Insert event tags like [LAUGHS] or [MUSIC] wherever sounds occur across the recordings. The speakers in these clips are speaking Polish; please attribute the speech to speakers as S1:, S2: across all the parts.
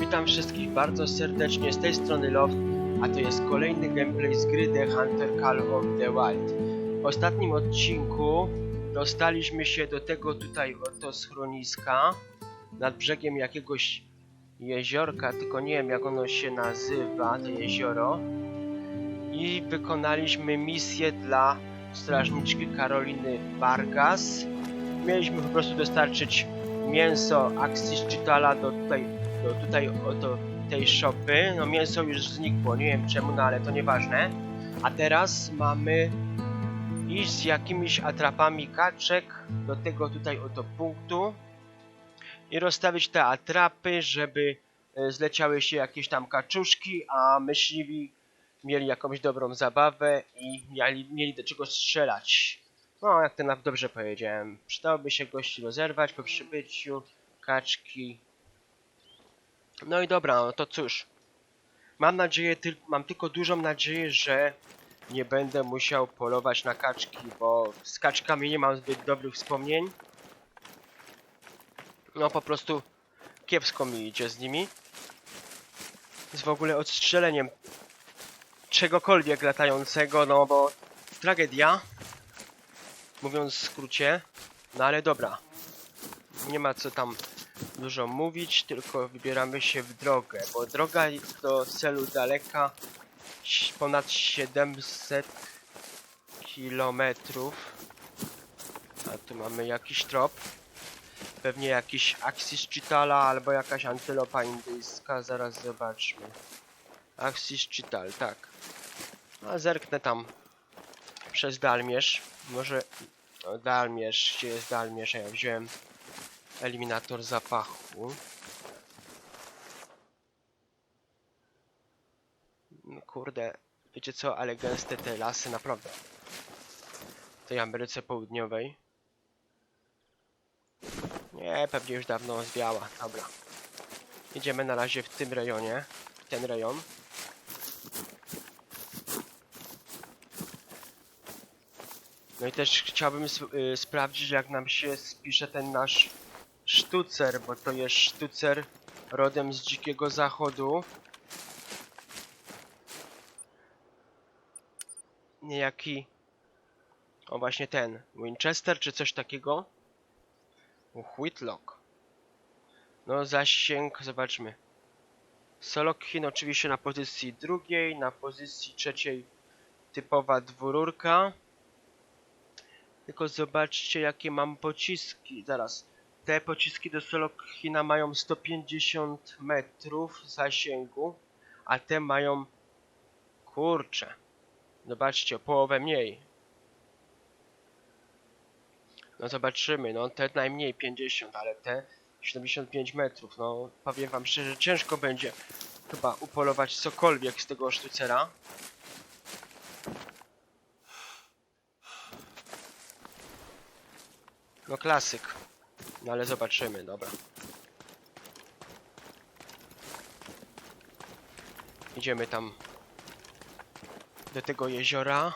S1: Witam wszystkich bardzo serdecznie z tej strony Love, a to jest kolejny gameplay z gry The Hunter Call of the Wild. W ostatnim odcinku dostaliśmy się do tego tutaj oto schroniska nad brzegiem jakiegoś jeziorka, tylko nie wiem jak ono się nazywa, to jezioro. I wykonaliśmy misję dla strażniczki Karoliny Vargas. Mieliśmy po prostu dostarczyć mięso Axis Chitala do tutaj do tutaj oto tej shopy. No mięso już znikło, nie wiem czemu, no ale to nieważne. A teraz mamy iść z jakimiś atrapami kaczek do tego tutaj oto punktu i rozstawić te atrapy, żeby e, zleciały się jakieś tam kaczuszki, a myśliwi mieli jakąś dobrą zabawę i mieli, mieli do czego strzelać. No, jak ten dobrze powiedziałem, przydałoby się gości rozerwać po przybyciu kaczki no i dobra, no to cóż. Mam nadzieję, tyl mam tylko dużą nadzieję, że nie będę musiał polować na kaczki, bo z kaczkami nie mam zbyt dobrych wspomnień. No po prostu kiepsko mi idzie z nimi. Z w ogóle odstrzeleniem czegokolwiek latającego, no bo tragedia. Mówiąc w skrócie. No ale dobra. Nie ma co tam dużo mówić, tylko wybieramy się w drogę, bo droga do celu daleka ponad 700 kilometrów. A tu mamy jakiś trop. Pewnie jakiś Axis Chitala albo jakaś antylopa indyjska, zaraz zobaczmy. Axis Chital, tak. A zerknę tam przez Dalmierz. Może... O, Dalmierz, gdzie jest Dalmierz? Ja wziąłem eliminator zapachu. No kurde, wiecie co, ale gęste te lasy, naprawdę. Tej Ameryce Południowej. Nie, pewnie już dawno zwiała, dobra. Idziemy na razie w tym rejonie, ten rejon. No i też chciałbym sp- y, sprawdzić jak nam się spisze ten nasz sztucer, bo to jest sztucer rodem z dzikiego zachodu. Niejaki... O właśnie ten, Winchester czy coś takiego? Whitlock. No zasięg, zobaczmy. Solokhin oczywiście na pozycji drugiej, na pozycji trzeciej typowa dwururka. Tylko zobaczcie jakie mam pociski. Zaraz. Te pociski do Solokhina mają 150 metrów zasięgu, a te mają... Kurczę. Zobaczcie, połowę mniej. No zobaczymy, no te najmniej 50, ale te 75 metrów. No powiem wam szczerze, ciężko będzie chyba upolować cokolwiek z tego sztucera. No klasyk. No ale zobaczymy, dobra. Idziemy tam do tego jeziora.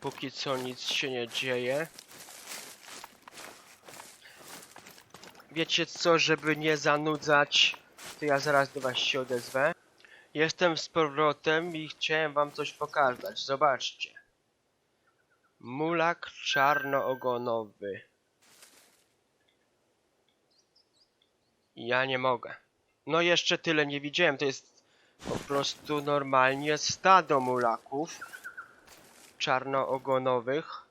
S1: Póki co nic się nie dzieje. Wiecie co, żeby nie zanudzać, to ja zaraz do was się odezwę. Jestem z powrotem i chciałem wam coś pokazać. Zobaczcie. Mulak czarnoogonowy. Ja nie mogę. No jeszcze tyle nie widziałem. To jest po prostu normalnie stado mulaków czarnoogonowych.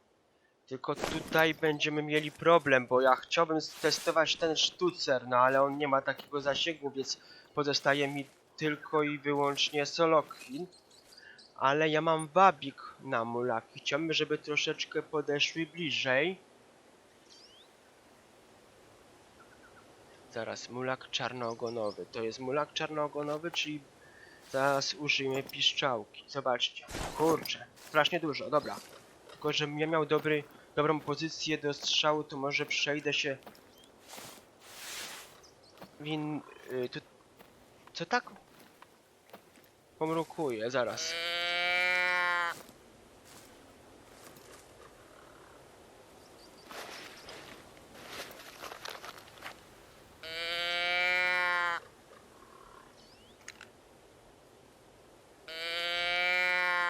S1: Tylko tutaj będziemy mieli problem, bo ja chciałbym testować ten sztucer, no ale on nie ma takiego zasięgu, więc pozostaje mi tylko i wyłącznie Solokhin. Ale ja mam wabik na mulaki. Chciałbym, żeby troszeczkę podeszły bliżej. Zaraz, mulak czarnoogonowy. To jest mulak czarnoogonowy, czyli zaraz użyjemy piszczałki. Zobaczcie. Kurczę, strasznie dużo, dobra. Tylko żebym ja miał dobry dobrą pozycję do strzału, to może przejdę się... Win... Y, tu... Co tak? Pomrukuję, zaraz.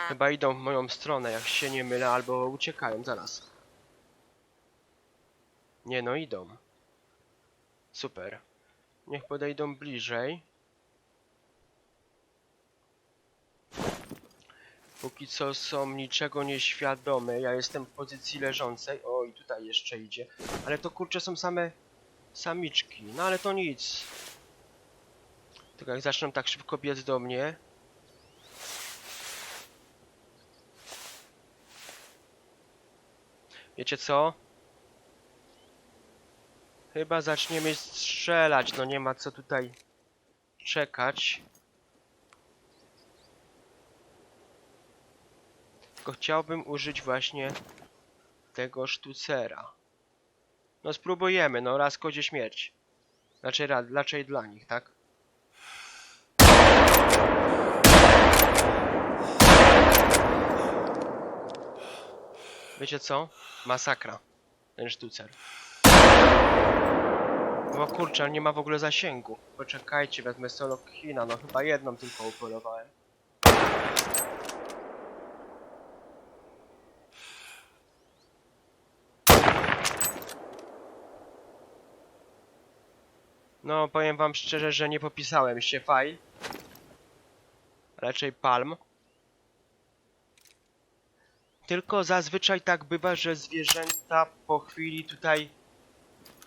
S1: Chyba idą w moją stronę, jak się nie mylę, albo uciekają zaraz. Nie no, idą. Super. Niech podejdą bliżej. Póki co są niczego nieświadome. Ja jestem w pozycji leżącej. O, i tutaj jeszcze idzie. Ale to kurczę są same samiczki. No ale to nic. Tylko jak zaczną tak szybko biec do mnie, Wiecie co? Chyba zaczniemy strzelać, no nie ma co tutaj czekać. Tylko chciałbym użyć właśnie tego sztucera. No spróbujemy, no raz kodzie śmierć. Ra- raczej dla nich, tak? Wiecie co? Masakra. Ten sztucer. No kurczę, ale nie ma w ogóle zasięgu. Poczekajcie, wezmę solo Kina. No chyba jedną tylko upolowałem. No, powiem wam szczerze, że nie popisałem się file. Raczej palm. Tylko zazwyczaj tak bywa, że zwierzęta po chwili tutaj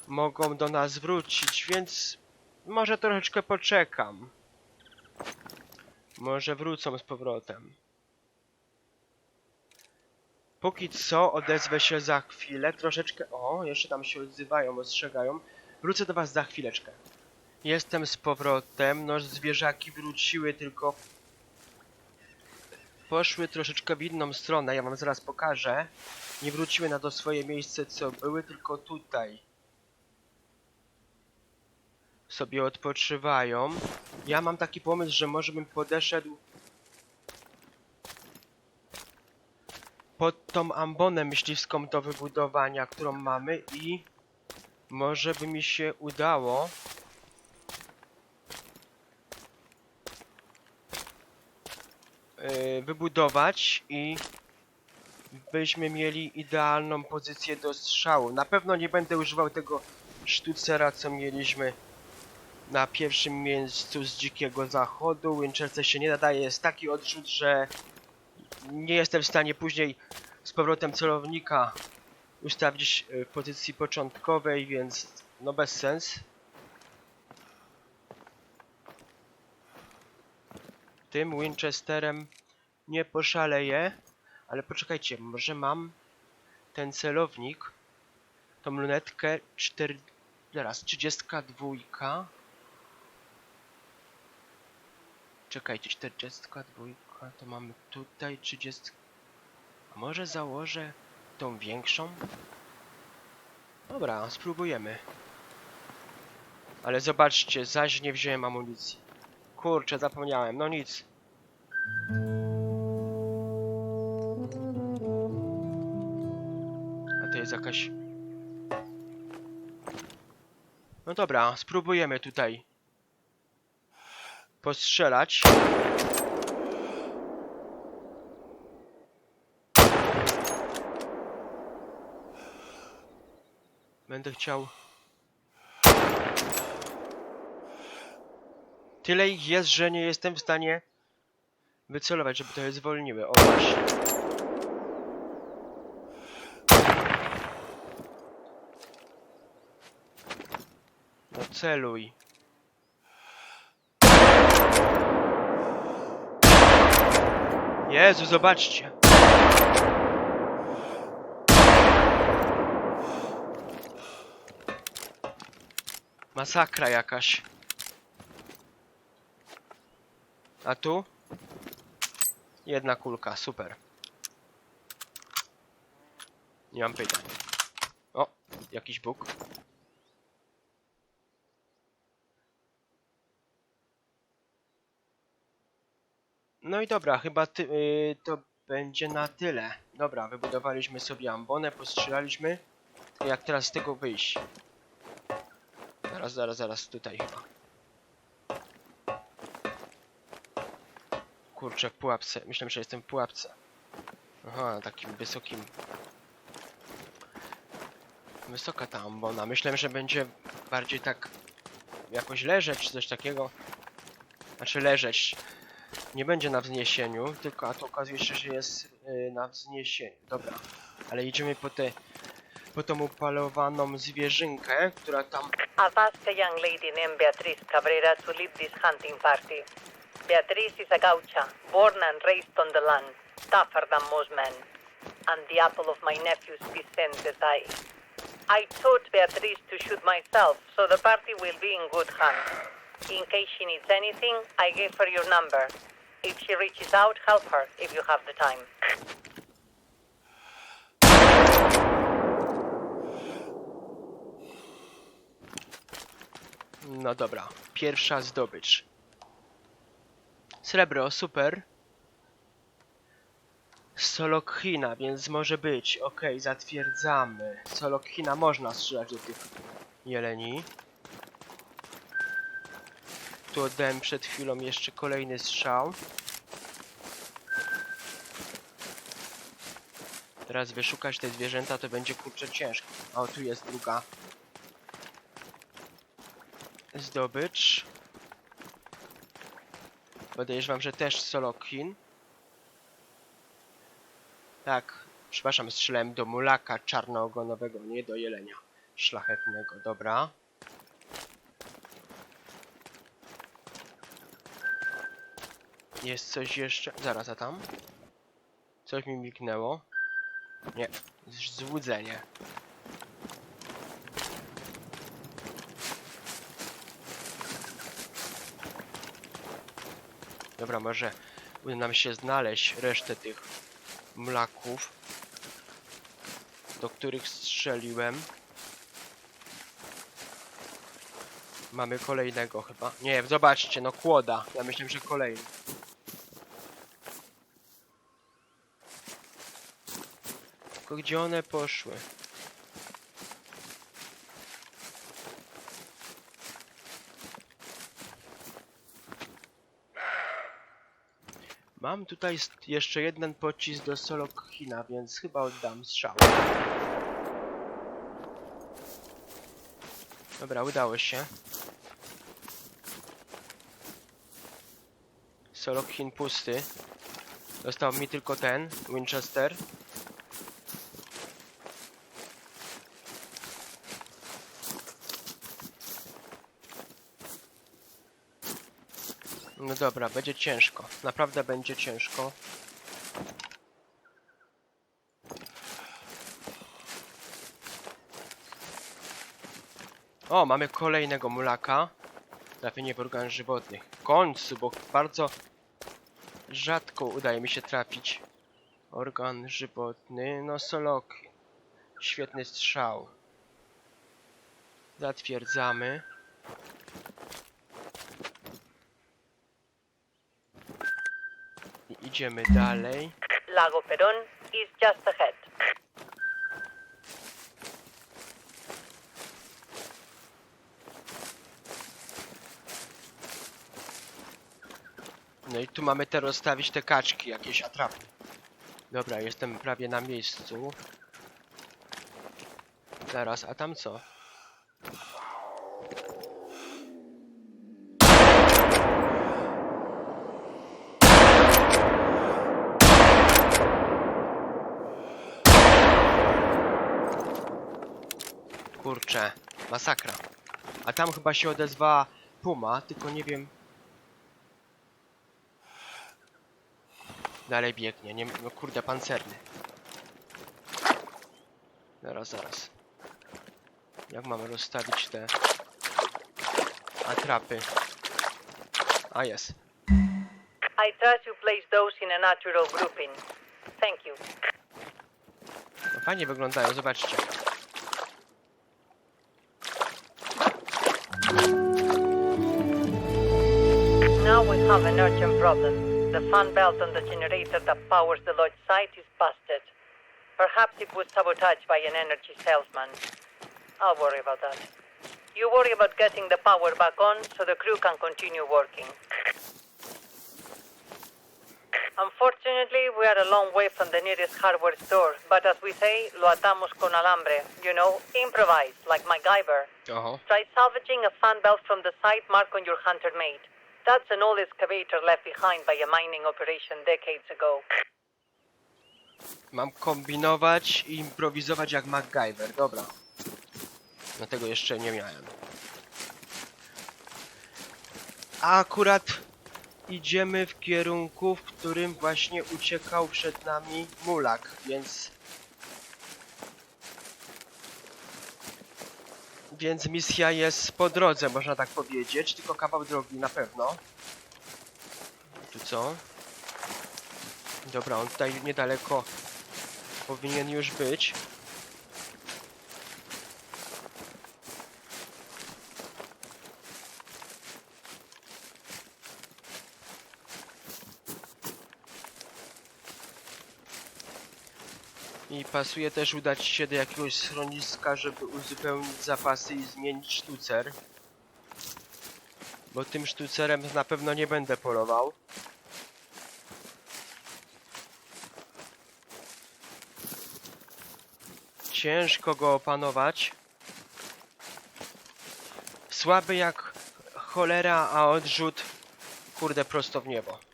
S1: mogą do nas wrócić, więc może troszeczkę poczekam. Może wrócą z powrotem. Póki co odezwę się za chwilę, troszeczkę... O, jeszcze tam się odzywają, ostrzegają. Wrócę do was za chwileczkę. Jestem z powrotem, no zwierzaki wróciły, tylko poszły troszeczkę w inną stronę, ja wam zaraz pokażę. Nie wróciły na to swoje miejsce, co były, tylko tutaj. Sobie odpoczywają. Ja mam taki pomysł, że może bym podeszedł pod tą ambonę myśliwską do wybudowania, którą mamy i może by mi się udało yy, wybudować i byśmy mieli idealną pozycję do strzału. Na pewno nie będę używał tego sztucera, co mieliśmy na pierwszym miejscu z dzikiego zachodu. Winchester się nie nadaje, jest taki odrzut, że nie jestem w stanie później z powrotem celownika ustawić yy, w pozycji początkowej, więc no bez sens. Tym Winchesterem nie poszaleję, ale poczekajcie, może mam ten celownik, tą lunetkę 4, zaraz, 32. Czekajcie, 42, to mamy tutaj 30. A może założę tą większą? Dobra, spróbujemy. Ale zobaczcie, zaś nie wziąłem amunicji. Kurczę, zapomniałem. No nic. A to jest jakaś... No dobra, spróbujemy tutaj postrzelać. Będę chciał Tyle ich jest, że nie jestem w stanie wycelować, żeby to je zwolniły. O właśnie. No celuj. Jezu, zobaczcie. Masakra jakaś. A tu? Jedna kulka, super. Nie mam pytań. O, jakiś bóg. No i dobra, chyba ty, y, to będzie na tyle. Dobra, wybudowaliśmy sobie ambonę, postrzelaliśmy. Jak teraz z tego wyjść? Zaraz, zaraz, zaraz, tutaj chyba. Kurczę, w pułapce. Myślę, że jestem w pułapce. Aha, na takim wysokim. Wysoka ta ambona. Myślę, że będzie bardziej tak jakoś leżeć, czy coś takiego. Znaczy leżeć. Nie będzie na wzniesieniu, tylko a to okazuje się, że jest y, na wzniesieniu. Dobra, ale idziemy po tę po tą upalowaną zwierzynkę, która tam
S2: I've asked a young lady named Beatriz Cabrera to lead this hunting party. Beatriz is a gaucha, born and raised on the land, tougher than most men, and the apple of my nephew's descended eye. I taught Beatriz to shoot myself, so the party will be in good hands. In case she needs anything, I gave her your number. If she reaches out, help her if you have the time.
S1: No dobra, pierwsza zdobycz. Srebro, super. Solokhina, więc może być. Okej, zatwierdzamy. Solokhina można strzelać do tych jeleni. Tu oddałem przed chwilą jeszcze kolejny strzał. Teraz wyszukać te zwierzęta to będzie kurczę ciężko. O, tu jest druga zdobycz. Podejrzewam, że też Solokin. Tak, przepraszam, strzelałem do mulaka czarnoogonowego, nie do jelenia szlachetnego. Dobra. Jest coś jeszcze? Zaraz, a tam? Coś mi mignęło. Nie, złudzenie. Dobra, może uda nam się znaleźć resztę tych mlaków, do których strzeliłem. Mamy kolejnego chyba. Nie, zobaczcie, no kłoda. Ja myślę, że kolejny. Tylko gdzie one poszły? Mam tutaj jeszcze jeden pocisk do Solokhina, więc chyba oddam strzał. Dobra, udało się. Solokhin pusty. Został mi tylko ten, Winchester. No dobra, będzie ciężko. Naprawdę będzie ciężko. O, mamy kolejnego mulaka. Trafienie w organ żywotnych. W końcu, bo bardzo rzadko udaje mi się trafić. Organ żywotny, no solok. Świetny strzał. Zatwierdzamy. I idziemy dalej.
S2: Lago Perón is just ahead.
S1: No i tu mamy teraz rozstawić te kaczki, jakieś atrapy. Dobra, jestem prawie na miejscu. Zaraz, a tam co? Kurczę, masakra. A tam chyba się odezwała puma, tylko nie wiem Dalej biegnie, nie, no kurde, pancerny. Zaraz, zaraz. Jak mamy rozstawić te atrapy? A jest.
S2: I trust you place those in a natural grouping. Thank you.
S1: No Fajnie wyglądają, zobaczcie.
S2: We have an urgent problem. The fan belt on the generator that powers the lodge site is busted. Perhaps it was sabotaged by an energy salesman. I'll worry about that. You worry about getting the power back on so the crew can continue working. Unfortunately, we are a long way from the nearest hardware store, but as we say, lo atamos con alambre. You know, improvise, like MacGyver.
S1: Oho.
S2: Try salvaging a fan belt from the site marked on your hunter mate. That's an old excavator left behind by a mining operation decades ago.
S1: Mam kombinować i improwizować jak MacGyver, dobra. No tego jeszcze nie miałem. A akurat idziemy w kierunku, w którym właśnie uciekał przed nami mulak, więc... Więc misja jest po drodze, można tak powiedzieć, tylko kawał drogi na pewno. Tu co? Dobra, on tutaj niedaleko powinien już być. I pasuje też udać się do jakiegoś schroniska, żeby uzupełnić zapasy i zmienić sztucer. Bo tym sztucerem na pewno nie będę polował. Ciężko go opanować. Słaby jak cholera, a odrzut kurde prosto w niebo.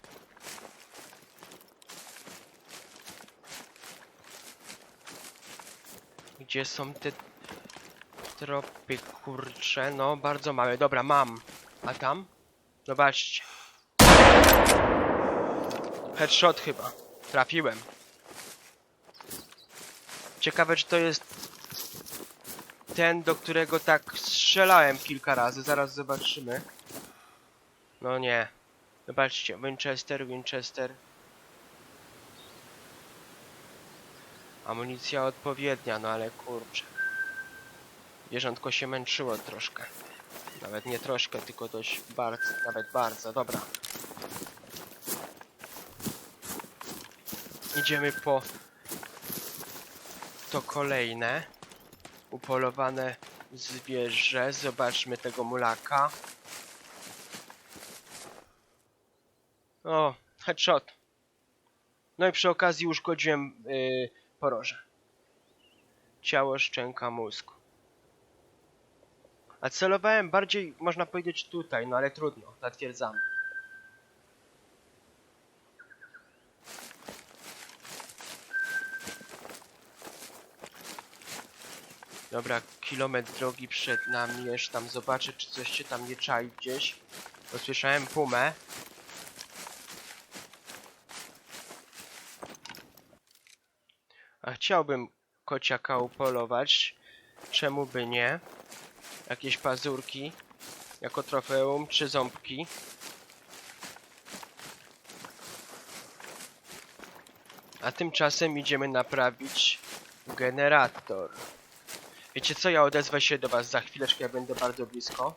S1: Gdzie są te tropy kurcze? No, bardzo małe. Dobra, mam. A tam? Zobaczcie. Headshot chyba. Trafiłem. Ciekawe, czy to jest ten, do którego tak strzelałem kilka razy. Zaraz zobaczymy. No nie. Zobaczcie, Winchester, Winchester. Amunicja odpowiednia, no ale kurczę. Wierzątko się męczyło troszkę. Nawet nie troszkę, tylko dość bardzo, nawet bardzo. Dobra. Idziemy po to kolejne upolowane zwierzę. Zobaczmy tego mulaka. O, headshot. No i przy okazji uszkodziłem yy, poroże. Ciało, szczęka, mózg. A celowałem bardziej, można powiedzieć, tutaj, no ale trudno, zatwierdzamy. Dobra, kilometr drogi przed nami, jeszcze tam zobaczę, czy coś się tam nie czai gdzieś. Posłyszałem pumę. A chciałbym kociaka upolować. Czemu by nie? Jakieś pazurki jako trofeum, czy ząbki. A tymczasem idziemy naprawić generator. Wiecie co, ja odezwę się do was za chwileczkę, ja będę bardzo blisko.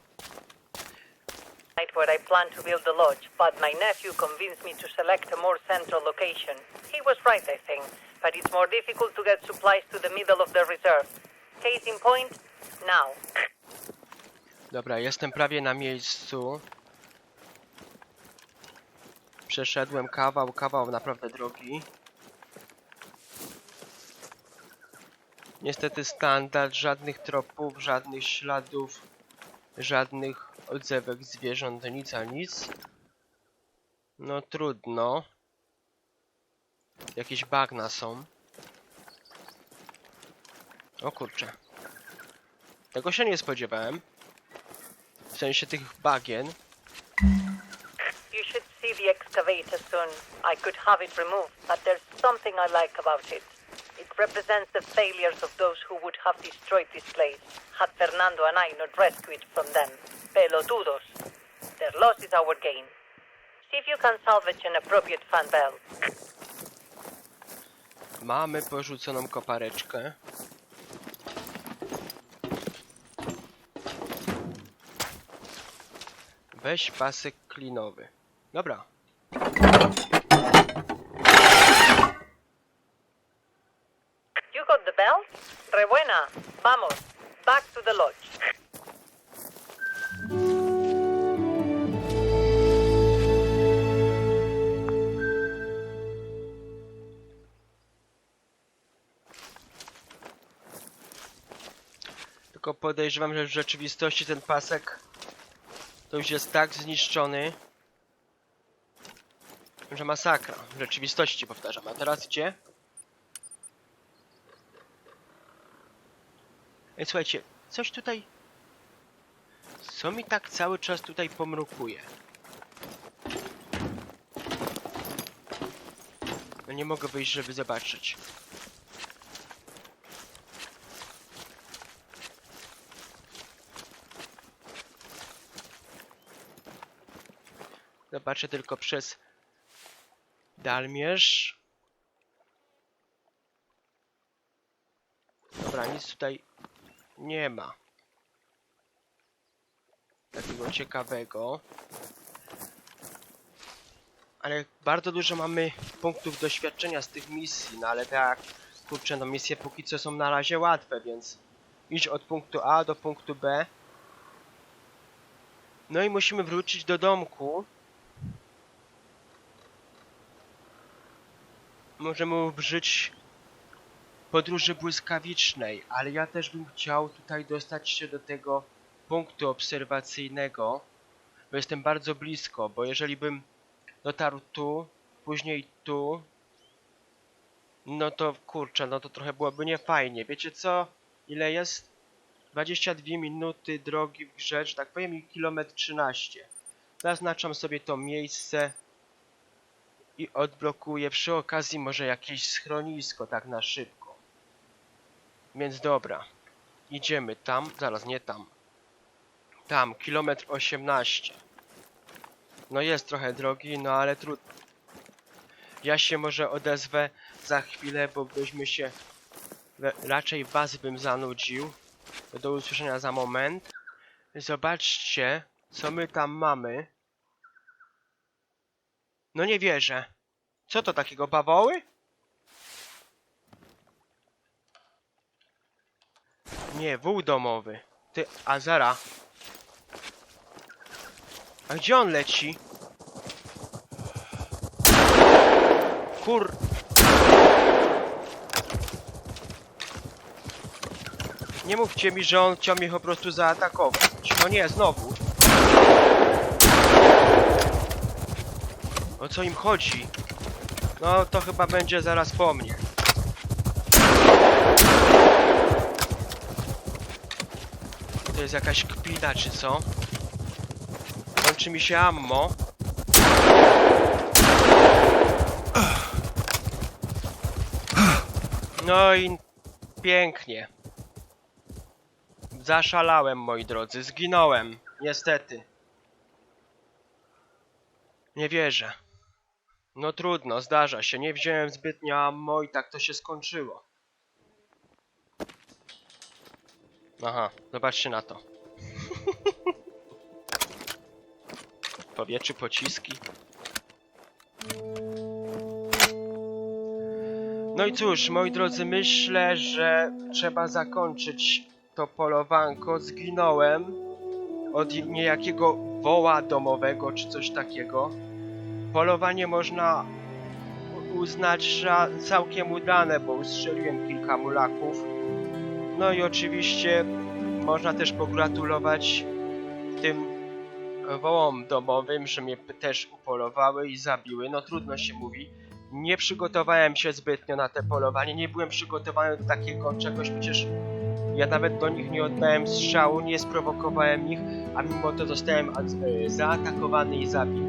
S2: Where I plan to build the lodge, but my nephew convinced me to select a more central location. He was right, I think, but it's more difficult to get supplies to the middle of the reserve. Case in point, now.
S1: Dobra, jestem prawie na miejscu. Przeszedłem kawał, kawał naprawdę drogi. Niestety standard, żadnych tropów, żadnych śladów, żadnych odzewek zwierząt, nic a nic. No trudno. Jakieś bagna są. O kurczę. Tego się nie spodziewałem. W sensie tych bagien.
S2: You should see the excavator soon. I could have it removed, but there's something I like about it. It represents the failures of those who would have destroyed this place, had Fernando and I not rescued from them. Pelotudos. Their loss is our gain. See if you can salvage an appropriate fan bell.
S1: Mamy porzuconą kopareczkę. Weź pasek klinowy. Dobra.
S2: You got the belt? Rebuena. Vamos. Back to the lodge.
S1: Podejrzewam, że w rzeczywistości ten pasek to już jest tak zniszczony, że masakra. W rzeczywistości powtarzam. A teraz gdzie? Ej, słuchajcie, coś tutaj... Co mi tak cały czas tutaj pomrukuje? No nie mogę wyjść, żeby zobaczyć. Zobaczę tylko przez dalmierz. Dobra, nic tutaj nie ma. Takiego ciekawego. Ale bardzo dużo mamy punktów doświadczenia z tych misji, no ale tak, kurczę, no misje póki co są na razie łatwe, więc idź od punktu A do punktu B. No i musimy wrócić do domku. Możemy użyć podróży błyskawicznej, ale ja też bym chciał tutaj dostać się do tego punktu obserwacyjnego, bo jestem bardzo blisko, bo jeżeli bym dotarł tu, później tu, no to kurczę, no to trochę byłoby niefajnie. Wiecie co? Ile jest? 22 minuty drogi w grze, że tak powiem i kilometr 13. Zaznaczam sobie to miejsce i odblokuję przy okazji może jakieś schronisko tak na szybko. Więc dobra. Idziemy tam, zaraz nie tam. Tam, kilometr 18. No jest trochę drogi, no ale trudno. Ja się może odezwę za chwilę, bo byśmy się... Raczej was bym zanudził. Do usłyszenia za moment. Zobaczcie, co my tam mamy. No nie wierzę. Co to takiego, bawoły? Nie, wół domowy. Ty, a zara. A gdzie on leci? Kur... Nie mówcie mi, że on chciał mnie po prostu zaatakować. No nie, znowu. O co im chodzi? No to chyba będzie zaraz po mnie. To jest jakaś kpina czy co? Kończy mi się ammo. No i pięknie. Zaszalałem moi drodzy, zginąłem. Niestety. Nie wierzę. No trudno, zdarza się. Nie wziąłem zbytnio ammo i tak to się skończyło. Aha, zobaczcie na to. [LAUGHS] Powietrze pociski. No i cóż, moi drodzy, myślę, że trzeba zakończyć to polowanko. Zginąłem od niejakiego woła domowego czy coś takiego. Polowanie można uznać za całkiem udane, bo ustrzeliłem kilka mulaków. No i oczywiście można też pogratulować tym wołom domowym, że mnie też upolowały i zabiły. No trudno się mówi. Nie przygotowałem się zbytnio na te polowanie, nie byłem przygotowany do takiego czegoś, przecież ja nawet do nich nie oddałem strzału, nie sprowokowałem ich, a mimo to zostałem e, zaatakowany i zabity.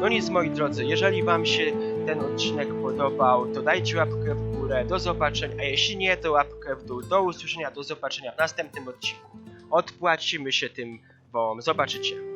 S1: No nic moi drodzy, jeżeli wam się ten odcinek podobał, to dajcie łapkę w górę, do zobaczenia, a jeśli nie, to łapkę w dół, do usłyszenia, do zobaczenia w następnym odcinku. Odpłacimy się tym wołom, zobaczycie.